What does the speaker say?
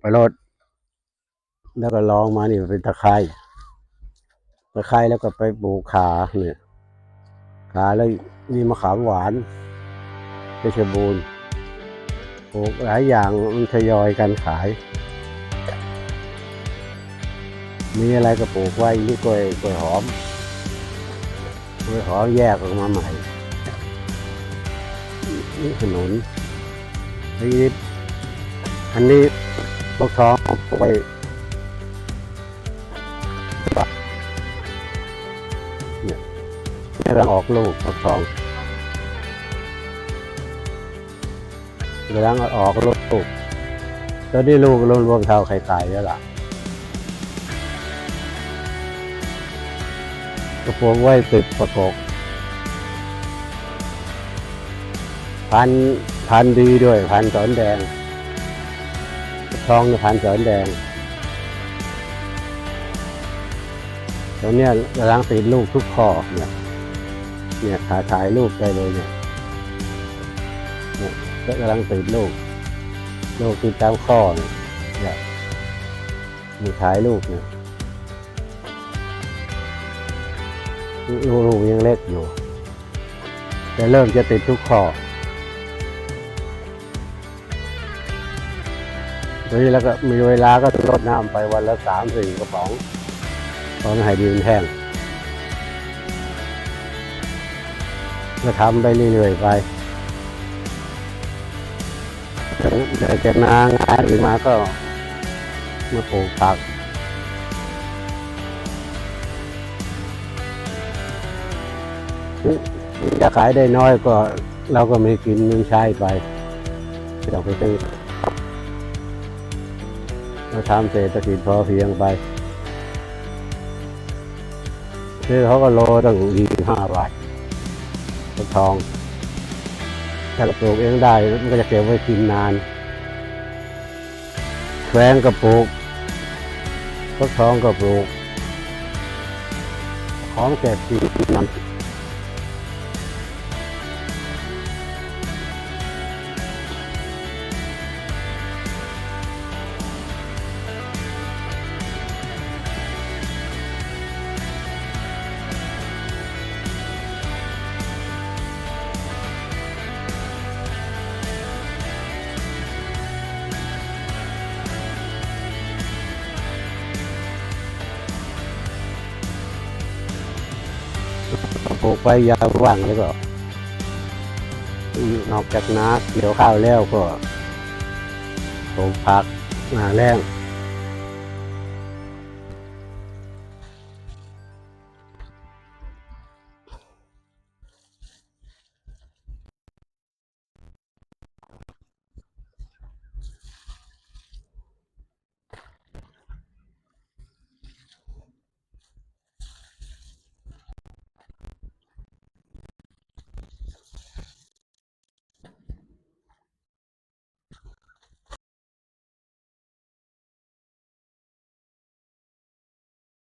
ไปรดแล้วก็ลองมานี่เป็นตะไคร้ตะไคร้แล้วก็ไปปลูกขาเนี่ยขาแล้วมีมะขามหวานเพชรบูรณ์ปลูกหลายอย่างมันทยอยกันขาย มีอะไรก็ปลูกไว้นี่กล้วยกล้วยหอมกล้วยหอมแยกออกมาใหม่นี่ขนุนอันนี้อันนี้ พวกท้องไปเนี่ยกำลังออกลูกพวกท้องกำลังออกลูกตอนนี้ลูกรวมรวมเท่าไข่ไก่แล้วล่ะกระโปรงไว้ติดประกบพันพันดีด้วย พันสอนแดง ทองเนี่ยพันสอนแดง ตรงเนี้ยกำลังติดลูกทุกข้อเนี่ยเนี่ยถ่ายถ่ายรูปได้เลยเนี่ยเนี่ยก็กำลังติดลูกลูกติดตามข้อเนี่ยมีถ่ายลูกเนี่ยลูกลูกยังเล็กอยู่ แต่เริ่มจะติดทุกข้อ นี่แล้วก็มีเวลาก็รดน้ำไปวันละสามสี่กระป๋องตอนให้ดินแห้งก็ทำไปเรื่อยๆไปเดี๋ยวจะนางานอื่นมาก็มาปลูกผักจะขายได้น้อยก็เราก็ไม่กินไม่ใช้ไปไม่ต้องไปซื้อ เราทำเศรษฐกิจพอเพียงไปคือเขาก็โลตั้งยี่ห้าบาทฟักทอง ถ้าปลูกเองได้มันก็จะเก็บไว้กินนานแฟงก็ปลูกฟักทองก็ปลูก ของแก่กินนำ ลูกไปยาวว่างแล้วก็นอกจากนาเกี่ยวข้าวแล้วก็ปลูกผักหนาแรง